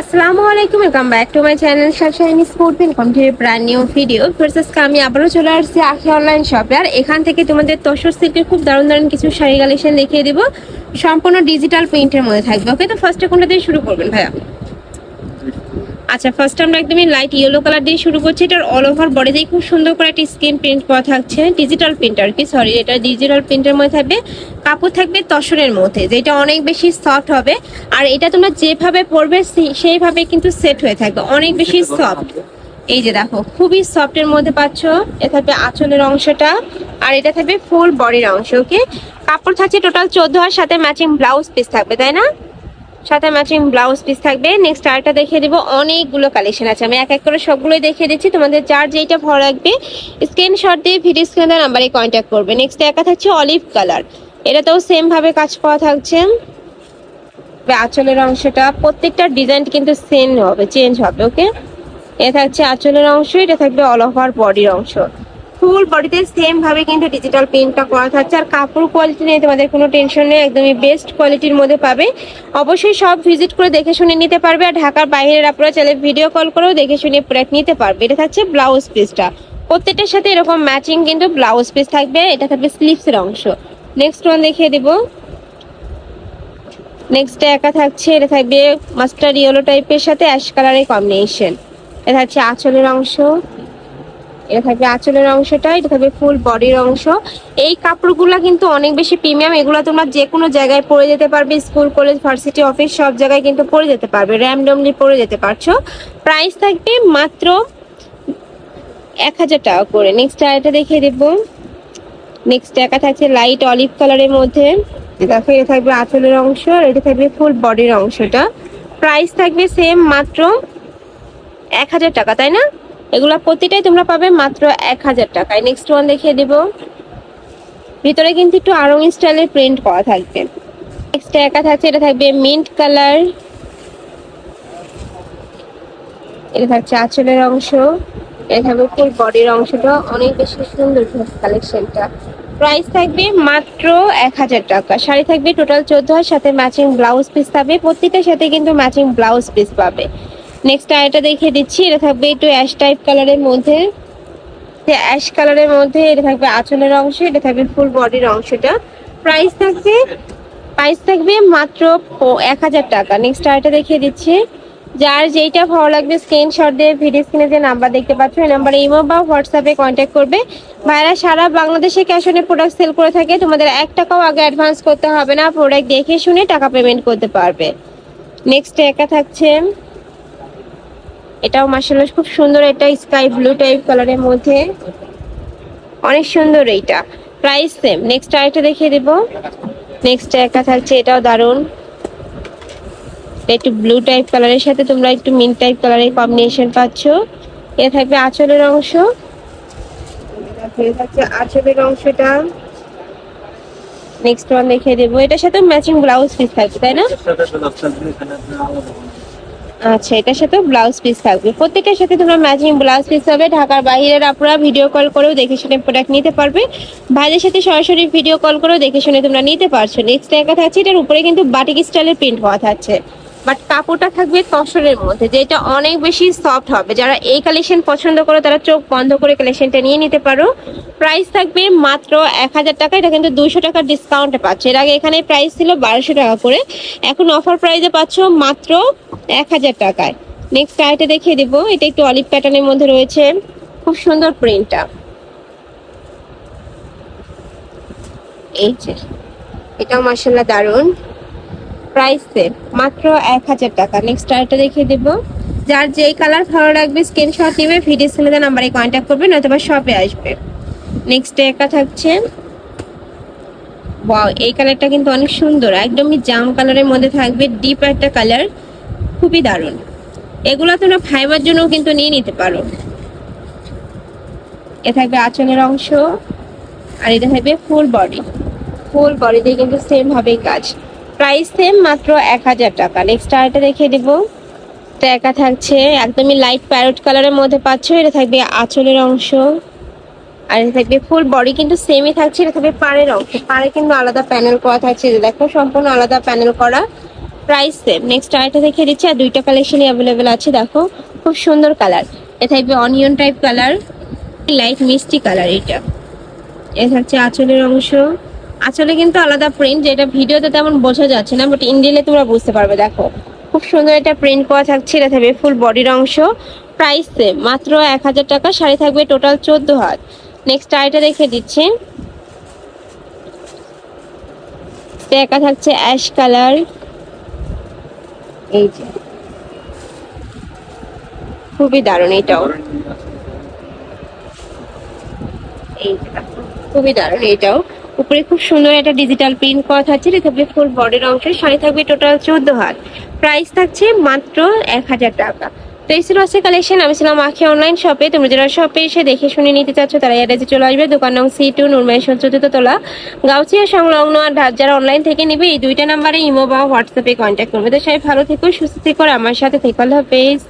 আসসালামু আলাইকুম welcome back to my channel Shiny Sport welcome to brand new video first আমি আবারও চলে আসছি আখি অনলাইন শপে আর এখান থেকে তোমাদের তসর সিল্কের খুব দারুণ দারুণ কিছু শাড়ি কালেকশন দেখিয়ে দেবো। সম্পূর্ণ ডিজিটাল প্রিন্টের মধ্যে থাকবে ওকে তো ফার্স্টে কোনটা দিয়ে শুরু করবেন ভাইয়া? আচ্ছা ফার্স্ট আমরা একদমই লাইট ইয়েলো কালার দিয়ে শুরু করছি। এটার অল ওভার বডিতেই খুব সুন্দর করে একটা স্ক্রিন প্রিন্ট করা থাকছে। ডিজিটাল প্রিন্ট আর কি সরি এটা ডিজিটাল প্রিন্টের মধ্যে থাকবে। কাপড় থাকবে তসরের মধ্যে যেটা অনেক বেশি সফট হবে। আর এটা তোমরা যেভাবে পরবে সেইভাবে কিন্তু সেট হয়ে থাকবে। অনেক বেশি সফট এই যে দেখো খুবই সফটের মধ্যে পাচ্ছ। এ থাকবে আঁচলের অংশটা আর এটা থাকবে ফুল বডির অংশ ওকে কাপড় থাকছে টোটাল চোদ্দ আর সাথে ম্যাচিং ব্লাউজ পিস থাকবে তাই না? সাথে ম্যাচিং ব্লাউজ পিস থাকবে। নেক্সট আরেকটা দেখিয়ে দিব। অনেকগুলো কালেকশন আছে। আমি এক এক করে সবগুলোই দেখিয়ে দিচ্ছি। তোমাদের যার যেইটা ভালো লাগবে স্ক্রিনশট দিয়ে ভিডিও স্ক্রিনে নাম্বারে কন্ট্যাক্ট করবে। নেক্সট একা থাকছে অলিভ কালার এটাতেও সেম ভাবে কাজ করা থাকছে। আঁচলের অংশটা, প্রত্যেকটা ডিজাইন কিন্তু সেম হবে চেঞ্জ হবে ওকে এটা থাকছে আঁচলের অংশ, এটা থাকবে অল ওভার বডির অংশ। ফুল বডিতে সেম ভাবে কিন্তু ডিজিটাল প্রিন্টটা করা থাকছে। আর কাপড় কোয়ালিটি নিয়ে তোমাদের কোনো টেনশন নেই, একদমই বেস্ট কোয়ালিটির মধ্যে পাবে। অবশ্যই সব ভিজিট করে দেখে শুনে নিতে পারবে আর ঢাকার বাইরের আপনারা চাইলে ভিডিও কল করেও দেখে শুনে প্রোডাক্ট নিতে পারবে। এটা থাকছে ব্লাউজ পিসটা প্রত্যেকটার সাথে এরকম ম্যাচিং কিন্তু ব্লাউজ পিস থাকবে, এটা থাকবে স্লিভসের অংশ। নেক্সট ওয়ান দেখিয়ে দেবো। নেক্সট একা থাকছে, এটা থাকবে মাস্টার ইয়েলো টাইপের সাথে অ্যাশ কালারের কম্বিনেশন এটা থাকছে আঁচলের অংশ। এটা থাকবে আঁচলের অংশটা, এটা থাকবে ফুল বডির অংশ। এই কাপড়গুলো কিন্তু অনেক বেশি প্রিমিয়াম, এগুলো তোমরা যে কোনো জায়গায় পরে যেতে পারবে, স্কুল, কলেজ, ভার্সিটি, অফিস, সব জায়গায় কিন্তু পরে যেতে পারবে র্যামডমলি পরে যেতে পারছ। প্রাইস থাকবে মাত্র এক হাজার টাকা করে। নেক্সট আরেকটা দেখিয়ে দেবো। নেক্সট একা থাকছে লাইট অলিভ কালারের মধ্যে। দেখো, এটা থাকবে আঁচলের অংশ আর এটা থাকবে ফুল বডির অংশটা। প্রাইস থাকবে সেম মাত্র এক হাজার টাকা, তাই না? এগুলো প্রতিটাই তোমরা পাবে মাত্র এক হাজার টাকায়। নেক্সট ওয়ান দেখিয়ে দেবো। ভিতরে কিন্তু একটু আরং স্টাইলের প্রিন্ট করা থাকবে। নেক্সট একা থাকছে, এটা থাকবে মিন্ট কালার এটা থাকছে আঁচলের অংশ। এটা থাকবে ফুল বডির অংশটা। অনেক বেশি সুন্দর কালেকশনটা প্রাইস থাকবে মাত্র এক হাজার টাকা। শাড়ি থাকবে টোটাল চোদ্দ হাজার, সাথে ম্যাচিং ব্লাউজ পিস পাবে প্রত্যেকটার সাথে কিন্তু ম্যাচিং ব্লাউজ পিস পাবে। নেক্সট আরেকটা দেখিয়ে দিচ্ছি। এটা থাকবে একটু অ্যাশ টাইপ কালারের মধ্যে। অ্যাশ কালারের মধ্যে এটা থাকবে আঁচলের অংশ, এটা থাকবে ফুল বডির অংশটা। প্রাইস থাকবে প্রাইস থাকবে মাত্র এক হাজার টাকা। নেক্সট আরেকটা দেখিয়ে দিচ্ছি। যার যেইটা ভালো লাগবে স্ক্রিনশট দিয়ে ভিডিও স্ক্রিনে যে নাম্বার দেখতে পাচ্ছ, এই নাম্বারে ইমো বা হোয়াটসঅ্যাপে কন্ট্যাক্ট করবে। ভাইরা সারা বাংলাদেশে ক্যাশ অনে প্রোডাক্ট সেল করে থাকে। তোমাদের এক টাকাও আগে অ্যাডভান্স করতে হবে না। প্রোডাক্ট দেখে শুনে টাকা পেমেন্ট করতে পারবে। নেক্সট একা থাকছে। এটাও মার্শাল্লাহ খুব সুন্দর এটা স্কাই ব্লু টাইপ কালারের মধ্যে। অনেক সুন্দর এইটা। প্রাইস সেম নেক্সট আরেকটা দেখিয়ে দেবো। নেক্সট একা থাকছে, এটাও দারুণ। একটু ব্লু টাইপ কালারের সাথে তোমরা একটু মিন টাইপ কালারের কম্বিনেশন পাচ্ছ। এ থাকবে আঁচলের অংশ। থাকছে আঁচলের অংশটা। নেক্সট ওয়ান দেখিয়ে দেবো। এটার সাথে ম্যাচিং ব্লাউজ পিস থাকবে, তাই না? আচ্ছা এটার সাথে ব্লাউজ পিস থাকবে। প্রত্যেকের সাথে তোমরা ম্যাচিং ব্লাউজ পিস হবে। ঢাকার বাইরের আপনারা ভিডিও কল করেও দেখে শুনে প্রোডাক্ট নিতে পারবে। ভাইদের সাথে সরাসরি ভিডিও কল করেও দেখে শুনে তোমরা নিতে পারছ। নেক্সট একা থাকছে, এটার উপরে কিন্তু বাটিক স্টাইলের প্রিন্ট হওয়া থাকছে। বাট কাপড়টা থাকবে তসরের মধ্যে যেটা অনেক বেশি সফট হবে। যারা এই কালেকশন পছন্দ করো, তারা চোখ বন্ধ করে কালেকশনটা নিয়ে নিতে পারো। প্রাইস থাকবে মাত্র এক হাজার টাকা, এটা কিন্তু দুইশো টাকার ডিসকাউন্টে পাচ্ছে। এর আগে এখানে প্রাইস ছিল বারোশো টাকা করে, এখন অফার প্রাইসে পাচ্ছ মাত্র এক হাজার টাকায়। নেক্সট আইটে দেখিয়ে দিব, এটা একটু অলিভ প্যাটার্নের মধ্যে রয়েছে, খুব সুন্দর প্রিন্টটা এই যে, এটাও মার্শাল্লাহ দারুণ। প্রাইস মাত্র এক হাজার টাকা। নেক্সট আরেকটা দেখিয়ে দেব। যার যেই কালার ভালো লাগবে স্ক্রিনশট নেবে ভিডিও স্ক্রিনে নাম্বারে কন্ট্যাক্ট করবে নয়তো বা শপে আসবে। নেক্সট একা থাকছে ওয়াও এই কালারটা কিন্তু অনেক সুন্দর, একদমই জাম কালারের মধ্যে থাকবে ডিপ একটা কালার খুবই দারুণ। এগুলো তোমরা ফাইবার জন্যও কিন্তু নিয়ে নিতে পারো। এ থাকবে আঁচলের অংশ, আর এটা থাকবে ফুল বডি ফুল বডিতে কিন্তু সেম কাজ। প্রাইস সেম, মাত্র এক হাজার টাকা। নেক্সট আরেকটা দেখিয়ে দিব। একা থাকছে, একদমই লাইট প্যারট কালারের মধ্যে পাচ্ছ। এটা থাকবে আঁচলের অংশ। আর এটা থাকবে ফুল বডি কিন্তু সেমই থাকছে, এটা থাকবে পাড়ের অংশ। পাড়ে কিন্তু আলাদা প্যানেল করা থাকছে দেখো, সম্পূর্ণ আলাদা প্যানেল করা। প্রাইস সেম নেক্সট আরেকটা দেখে দিচ্ছি, আর দুইটা কালেকশনই অ্যাভেলেবেল আছে, দেখো। খুব সুন্দর কালার এ থাকবে অনিয়ন টাইপ কালার লাইট মিষ্টি কালার এটা। এ থাকছে আঁচলের অংশ। আঁচলে কিন্তু আলাদা প্রিন্ট যেটা ভিডিওতে তেমন বোঝা যাচ্ছে না বাট ইন্ডিয়ালে তোমরা বুঝতে পারবে, দেখো। খুব সুন্দর একটা প্রিন্ট করা থাকছে এটা থাকবে ফুল বডির অংশ। প্রাইস মাত্র এক হাজার টাকা, শাড়ি থাকবে টোটাল চোদ্দ হাত। নেক্সট আইটা দেখে দিচ্ছি। একা থাকছে অ্যাশ কালার এই যে। খুবই দারুণ এটাও। খুবই দারুণ এটাও। উপরে খুব সুন্দর একটা ডিজিটাল প্রিন্ট করা থাকছে এটা থাকবে ফুল বডির অংশ শাড়ি থাকবে টোটাল চোদ্দ হাত। প্রাইস থাকছে মাত্র এক হাজার টাকা। তো এই ছিল হচ্ছে কালেকশন আমি ছিলাম আখি অনলাইন শপে তোমরা যারা শপে এসে দেখে শুনে নিতে চাচ্ছ, তারা অ্যাড্রেসে চলে আসবে। দোকান নং সি টু নুরমাইশন চতুর্থ তোলা। গাউছিয়া সংলগ্ন আর যারা অনলাইন থেকে নিবে, এই দুইটা নাম্বারে ইমো বা হোয়াটসঅ্যাপে কন্ট্যাক্ট করবে। তো সবাই ভালো থেকো, সুস্থ থেকো আমার সাথে থেকো। হাফেজ।